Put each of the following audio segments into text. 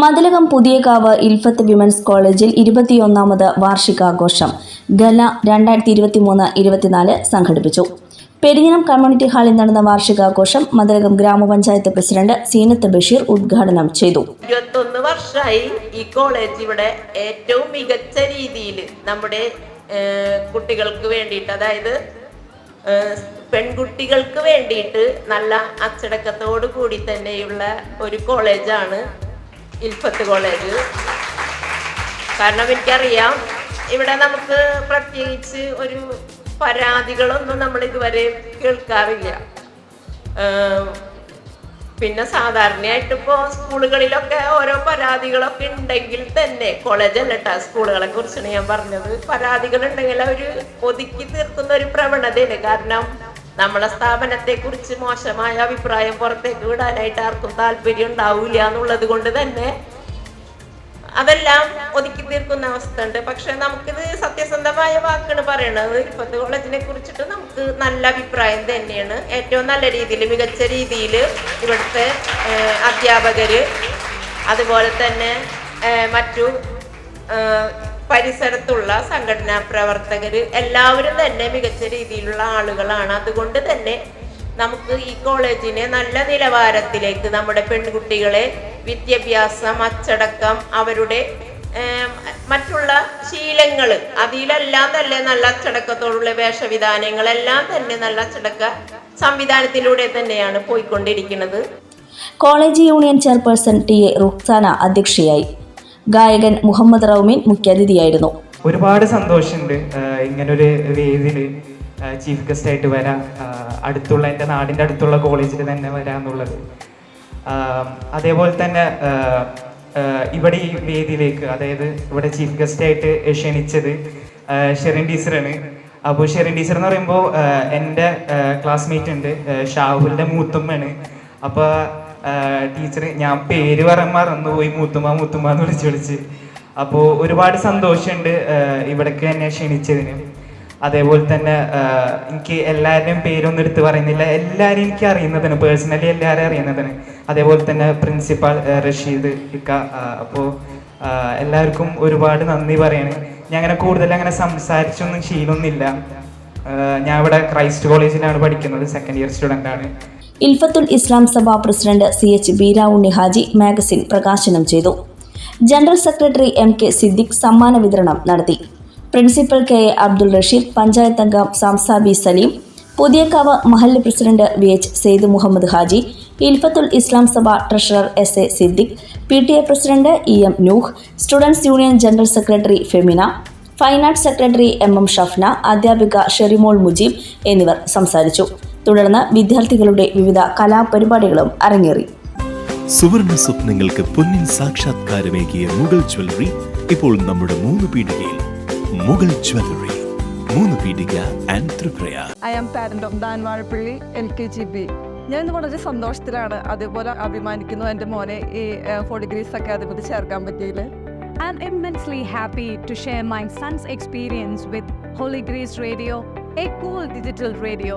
Mathilakam Puthiyakavu Ilfath women's കോളേജിൽ ഇരുപത്തിയൊന്നാമത് വാർഷികാഘോഷം. ഗല രണ്ടായിരത്തി ഇരുപത്തി മൂന്ന് ഇരുപത്തിനാല് സംഘടിപ്പിച്ചു. പെരിഞ്ഞനം കമ്മ്യൂണിറ്റി ഹാളിൽ നടന്ന വാർഷികാഘോഷം മതിലകം ഗ്രാമപഞ്ചായത്ത് പ്രസിഡന്റ് സീനത്ത് ബഷീർ ഉദ്ഘാടനം ചെയ്തു. വർഷമായി ഈ കോളേജ് ഇവിടെ ഏറ്റവും മികച്ച രീതിയിൽ നമ്മുടെ കുട്ടികൾക്ക് വേണ്ടിയിട്ട് അതായത് പെൺകുട്ടികൾക്ക് വേണ്ടിയിട്ട് നല്ല അച്ചടക്കത്തോടു കൂടി തന്നെയുള്ള ഒരു കോളേജാണ് ഇൽഫത്ത് കോളേജ്. കാരണം എനിക്കറിയാം ഇവിടെ നമുക്ക് പ്രത്യേകിച്ച് ഒരു പരാതികളൊന്നും നമ്മൾ ഇതുവരെ കേൾക്കാറില്ല. പിന്നെ സാധാരണയായിട്ട് ഇപ്പോൾ സ്കൂളുകളിലൊക്കെ ഓരോ പരാതികളൊക്കെ ഉണ്ടെങ്കിൽ തന്നെ കോളേജ് അല്ലട്ടാ സ്കൂളുകളെ കുറിച്ചാണ് ഞാൻ പറഞ്ഞത്. പരാതികൾ ഉണ്ടെങ്കിൽ അവർ ഒതുക്കി തീർക്കുന്ന ഒരു പ്രവണതയാണ്. കാരണം നമ്മളെ സ്ഥാപനത്തെ കുറിച്ച് മോശമായ അഭിപ്രായം പുറത്തേക്ക് വിടാനായിട്ട് ആർക്കും താല്പര്യം ഉണ്ടാവില്ല എന്നുള്ളത് കൊണ്ട് തന്നെ അതെല്ലാം ഒതുക്കി തീർക്കുന്ന അവസ്ഥ ഉണ്ട് പക്ഷെ നമുക്കിത് സത്യസന്ധമായ വാക്കാണ് പറയണത്. ഇപ്പോഴത്തെ കോളേജിനെ കുറിച്ചിട്ട് നമുക്ക് നല്ല അഭിപ്രായം തന്നെയാണ്. ഏറ്റവും നല്ല രീതിയിൽ മികച്ച രീതിയിൽ ഇവിടുത്തെ അധ്യാപകര് അതുപോലെ തന്നെ മറ്റു പരിസരത്തുള്ള സംഘടനാ പ്രവർത്തകർ എല്ലാവരും തന്നെ മികച്ച രീതിയിലുള്ള ആളുകളാണ്. അതുകൊണ്ട് തന്നെ നമുക്ക് ഈ കോളേജിനെ നല്ല നിലവാരത്തിലേക്ക് നമ്മുടെ പെൺകുട്ടികളെ വിദ്യാഭ്യാസം അച്ചടക്കം അവരുടെ മറ്റുള്ള ശീലങ്ങൾ അതിലെല്ലാം തന്നെ നല്ല അച്ചടക്കത്തോടുള്ള വേഷവിധാനങ്ങളെല്ലാം തന്നെ നല്ല അച്ചടക്ക സംവിധാനത്തിലൂടെ തന്നെയാണ് പോയിക്കൊണ്ടിരിക്കുന്നത്. College union chairperson T A Ruksana അധ്യക്ഷയായി. ഗായകൻ മുഹമ്മദ് റൌമീൻ മുഖ്യാതിഥിയായിരുന്നു. ഒരുപാട് സന്തോഷമുണ്ട്. ഇങ്ങനൊരു വേദിയിൽ ചീഫ് ഗസ്റ്റ് ആയിട്ട് വരാം അടുത്തുള്ള എന്റെ നാടിന്റെ അടുത്തുള്ള കോളേജിൽ തന്നെ വരാമെന്നുള്ളത് അതേപോലെ തന്നെ ഇവിടെ ഈ വേദിയിലേക്ക് അതായത് ഇവിടെ ചീഫ് ഗസ്റ്റ് ആയിട്ട് ക്ഷണിച്ചത് ഷെറിൻ ടീച്ചറാണ്. അപ്പോൾ ഷെറിൻ ടീച്ചർ എന്ന് പറയുമ്പോൾ എന്റെ ക്ലാസ്മേറ്റ് ഉണ്ട് ഷാഹുലിന്റെ മൂത്തുമ്മയാണ്. അപ്പോൾ ടീച്ചർ ഞാൻ പേര് പറയാൻ മറന്നുപോയി മൂത്തുമ്മ മൂത്തുമ്മ എന്ന് വിളിച്ച് വിളിച്ച്. അപ്പോൾ ഒരുപാട് സന്തോഷമുണ്ട് ഇവിടേക്ക് എന്നെ ക്ഷണിച്ചതിന്. അതേപോലെ തന്നെ എനിക്ക് എല്ലാവരുടെയും പേരൊന്നും എടുത്ത് പറയുന്നില്ല. എല്ലാവരും എനിക്ക് അറിയുന്നതാണ് പേഴ്സണലി എല്ലാവരും അറിയുന്നതാണ് അതേപോലെ തന്നെ പ്രിൻസിപ്പാൾ റഷീദ് ഇക്ക അപ്പോൾ എല്ലാവർക്കും ഒരുപാട് നന്ദി പറയാണ്. ഞാൻ അങ്ങനെ കൂടുതൽ അങ്ങനെ സംസാരിച്ചൊന്നും ശീലമൊന്നുമില്ല. ഞാൻ ഇവിടെ ക്രൈസ്റ്റ് കോളേജിലാണ് പഠിക്കുന്നത് സെക്കൻഡ് ഇയർ സ്റ്റുഡന്റ് ആണ്. Ilfathul Islam Sabha president C H Beera Unni Haji magazine പ്രകാശനം ചെയ്തു. General secretary M K Siddique സമ്മാന വിതരണം നടത്തി. Principal K A Abdul Rasheed panchayat അംഗം Samsabi Saleem Puthiyakavu mahallu president V H Sayed Muhammad Haji Ilfathul Islam Sabha treasurer S A Siddique P T A president E M Nooh students union general secretary Femina fine arts secretary M M Shafna അധ്യാപിക ഷെറിമോൾ മുജീബ് എന്നിവർ സംസാരിച്ചു. തുടർന്ന് വിദ്യാർത്ഥികളുടെ വിവിധ കലാപരിപാടികളും അരങ്ങേറി. സുവർണ സ്വപ്നങ്ങൾക്ക് പൊന്നിൻ സാക്ഷാത്കാരമേകിയ മുഗൾ ജ്വല്ലറി ഇപ്പോൾ നമ്മുടെ മൂന്ന് പീടികയിൽ. മുഗൾ ജ്വല്ലറി മൂന്ന് പീടിക and I am parent of than Vazhappally L K G B ഞാൻ ഇന്ന് വളരെ സന്തോഷത്തിലാണ് അതുപോലെ അഭിമാനിക്കുന്നു എന്റെ മോനെ ഈ ഫോർ ഡിഗ്രീസ് അക്കാദമിയിൽ ചേർക്കാൻ പറ്റിയതിൽ I'm immensely happy to share my son's experience with Holy Grace Radio, a cool digital radio.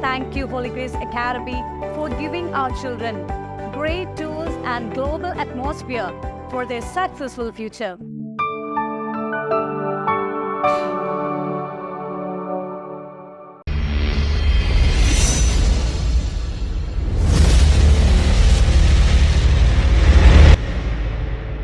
Thank you, Holy Grace Academy, for giving our children great tools and global atmosphere for their successful future.